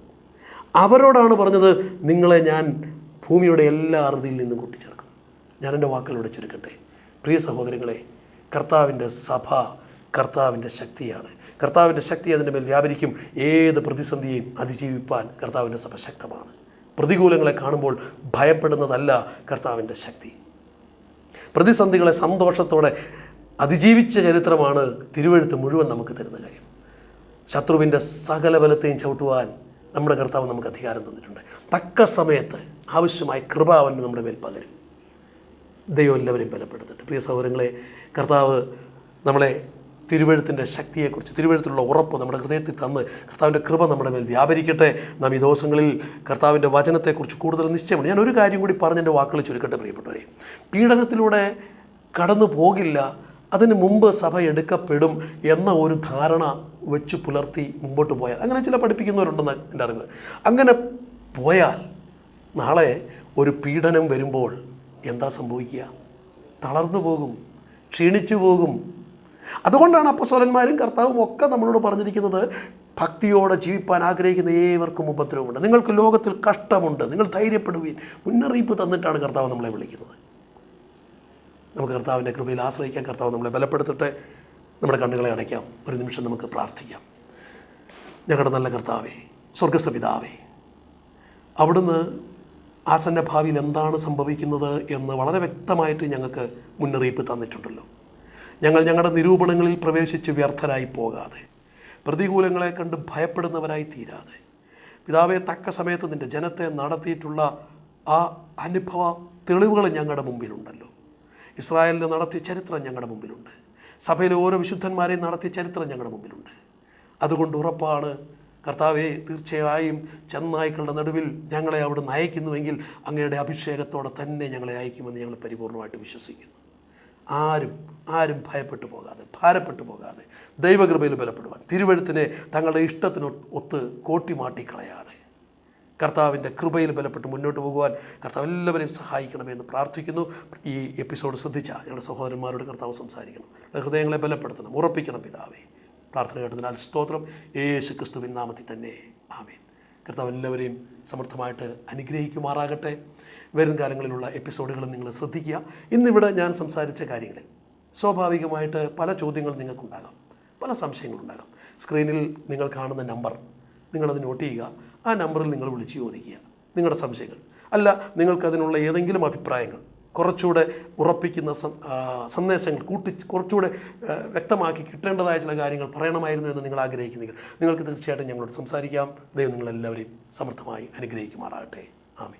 അവരോടാണ് പറഞ്ഞത് നിങ്ങളെ ഞാൻ ഭൂമിയുടെ എല്ലാ അറുതിയിൽ നിന്നും കൂട്ടിച്ചേർക്കും. ഞാൻ എന്റെ വാക്കുകളോട് ചുരുക്കട്ടെ. പ്രിയ സഹോദരങ്ങളെ കർത്താവിന്റെ സഭ കർത്താവിന്റെ ശക്തിയാണ്. കർത്താവിന്റെ ശക്തി അതിന്റെ മേൽ വ്യാപരിക്കും. ഏത് പ്രതിസന്ധിയെയും അതിജീവിപ്പാൻ കർത്താവിന്റെ സഭ ശക്തമാണ്. പ്രതികൂലങ്ങളെ കാണുമ്പോൾ ഭയപ്പെടുന്നതല്ല കർത്താവിന്റെ ശക്തി. പ്രതിസന്ധികളെ സന്തോഷത്തോടെ അതിജീവിച്ച ചരിത്രമാണ് തിരുവഴുത്ത് മുഴുവൻ നമുക്ക് തരുന്ന കാര്യം. ശത്രുവിന്റെ സകല ബലത്തെയും ചവിട്ടുവാൻ നമ്മുടെ കർത്താവ് നമുക്ക് അധികാരം തന്നിട്ടുണ്ട്. തക്ക സമയത്ത് ആവശ്യമായ കൃപ അവൻ നമ്മുടെ മേൽ പകരും. ദൈവം എല്ലാവരെയും ബലപ്പെടുത്തിട്ട്. പ്രിയ സഹോദരങ്ങളെ കർത്താവ് നമ്മളെ തിരുവഴുത്തിന്റെ ശക്തിയെക്കുറിച്ച് തിരുവഴുത്തിലുള്ള ഉറപ്പ് നമ്മുടെ ഹൃദയത്തിൽ തന്ന് കർത്താവിന്റെ കൃപ നമ്മുടെ മേൽ വ്യാപരിക്കട്ടെ. നാം ഈ ദിവസങ്ങളിൽ കർത്താവിന്റെ വചനത്തെക്കുറിച്ച് കൂടുതൽ നിശ്ചയമാണ് ഞാൻ ഒരു കാര്യം കൂടി പറഞ്ഞതിന്റെ വാക്കുകൾ ചുരുക്കട്ടെ പ്രിയപ്പെട്ടവരെ. പീഡനത്തിലൂടെ കടന്നു പോകില്ല അതിന് മുമ്പ് സഭ എടുക്കപ്പെടും എന്ന ഒരു ധാരണ വെച്ച് പുലർത്തി മുമ്പോട്ട് പോയാൽ അങ്ങനെ ചില പഠിപ്പിക്കുന്നവരുണ്ടെന്ന് എന്റെ അറിവ്. അങ്ങനെ പോയാൽ നാളെ ഒരു പീഡനം വരുമ്പോൾ എന്താ സംഭവിക്കുക? തളർന്നു പോകും ക്ഷീണിച്ചു പോകും. അതുകൊണ്ടാണ് അപ്പസ്വലന്മാരും കർത്താവും ഒക്കെ നമ്മളോട് പറഞ്ഞിരിക്കുന്നത് ഭക്തിയോടെ ജീവിപ്പാൻ ആഗ്രഹിക്കുന്ന ഏവർക്കും ഉപദ്രവമുണ്ട്. നിങ്ങൾക്ക് ലോകത്തിൽ കഷ്ടമുണ്ട്. നിങ്ങൾ ധൈര്യപ്പെടുവീൻ. മുന്നറിയിപ്പ് തന്നിട്ടാണ് കർത്താവ് നമ്മളെ വിളിക്കുന്നത്. നമുക്ക് കർത്താവിന്റെ കൃപയിൽ ആശ്രയിക്കാൻ കർത്താവ് നമ്മളെ ബലപ്പെടുത്തിട്ട്. നമ്മുടെ കണ്ണുകളെ അടയ്ക്കാം. ഒരു നിമിഷം നമുക്ക് പ്രാർത്ഥിക്കാം. ഞങ്ങളുടെ നല്ല കർത്താവേ സ്വർഗസ്ഥ പിതാവേ അവിടുന്ന് ആസന്ന ഭാവിയിൽ എന്താണ് സംഭവിക്കുന്നത് എന്ന് വളരെ വ്യക്തമായിട്ട് ഞങ്ങൾക്ക് മുന്നറിയിപ്പ് തന്നിട്ടുണ്ടല്ലോ. ഞങ്ങൾ ഞങ്ങളുടെ നിരൂപണങ്ങളിൽ പ്രവേശിച്ച് വ്യർത്ഥരായി പോകാതെ പ്രതികൂലങ്ങളെ കണ്ട് ഭയപ്പെടുന്നവരായി തീരാതെ പിതാവെ തക്ക സമയത്ത് നിന്റെ ജനത്തെ നടത്തിയിട്ടുള്ള ആ അനുഭവ തെളിവുകൾ ഞങ്ങളുടെ മുമ്പിലുണ്ടല്ലോ. ഇസ്രായേലിനെ നടത്തിയ ചരിത്രം ഞങ്ങളുടെ മുമ്പിലുണ്ട്. സഭയിലെ ഓരോ വിശുദ്ധന്മാരെയും നടത്തിയ ചരിത്രം ഞങ്ങളുടെ മുമ്പിലുണ്ട്. അതുകൊണ്ട് ഉറപ്പാണ് കർത്താവെ തീർച്ചയായും ചെന്നായ്ക്കളുടെ നടുവിൽ ഞങ്ങളെ അവിടെ അയക്കുന്നുവെങ്കിൽ അങ്ങയുടെ അഭിഷേകത്തോടെ തന്നെ ഞങ്ങളെ അയക്കുമെന്ന് ഞങ്ങൾ പരിപൂർണമായിട്ട് വിശ്വസിക്കുന്നു. ആരും ആരും ഭയപ്പെട്ടു പോകാതെ ഭാരപ്പെട്ടു പോകാതെ ദൈവകൃപയിൽ ബലപ്പെടുവാൻ തിരുവഴുത്തിനെ തങ്ങളുടെ ഇഷ്ടത്തിന് ഒത്ത് കോട്ടിമാട്ടി കളയാതെ കർത്താവിന്റെ കൃപയിൽ ബലപ്പെട്ട് മുന്നോട്ട് പോകുവാൻ കർത്താവ് എല്ലാവരെയും സഹായിക്കണമെന്ന് പ്രാർത്ഥിക്കുന്നു. ഈ എപ്പിസോഡ് ശ്രദ്ധിച്ച ഞങ്ങളുടെ സഹോദരന്മാരോട് കർത്താവ് സംസാരിക്കണം. ഹൃദയങ്ങളെ ബലപ്പെടുത്തണം ഉറപ്പിക്കണം പിതാവേ. പ്രാർത്ഥന കേട്ടതിനാൽ സ്തോത്രം. യേശു ക്രിസ്തുവിൻ നാമത്തിൽ തന്നെ. ആമേൻ. കർത്താവ് എല്ലാവരെയും സമർത്ഥമായിട്ട് അനുഗ്രഹിക്കുമാറാകട്ടെ. വരും കാലങ്ങളിലുള്ള എപ്പിസോഡുകൾ നിങ്ങൾ ശ്രദ്ധിക്കുക. ഇന്നിവിടെ ഞാൻ സംസാരിച്ച കാര്യങ്ങളിൽ സ്വാഭാവികമായിട്ട് പല ചോദ്യങ്ങൾ നിങ്ങൾക്കുണ്ടാകാം. പല സംശയങ്ങളുണ്ടാകാം. സ്ക്രീനിൽ നിങ്ങൾ കാണുന്ന നമ്പർ നിങ്ങളത് നോട്ട് ചെയ്യുക. ആ നമ്പറിൽ നിങ്ങൾ വിളിച്ച് ചോദിക്കുക. നിങ്ങളുടെ സംശയങ്ങൾ. അല്ല നിങ്ങൾക്കതിനുള്ള ഏതെങ്കിലും അഭിപ്രായങ്ങൾ. കുറച്ചുകൂടെ ഉറപ്പിക്കുന്ന സന്ദേശങ്ങൾ കൂട്ടി കുറച്ചുകൂടെ വ്യക്തമാക്കി കിട്ടേണ്ടതായ ചില കാര്യങ്ങൾ പറയണമായിരുന്നു എന്ന് നിങ്ങൾ ആഗ്രഹിക്കുന്നെങ്കിൽ നിങ്ങൾക്ക് തീർച്ചയായിട്ടും ഞങ്ങളോട് സംസാരിക്കാം. ദൈവം നിങ്ങളെല്ലാവരെയും സമർത്ഥമായി അനുഗ്രഹിക്കുമാറാകട്ടെ. ആമേ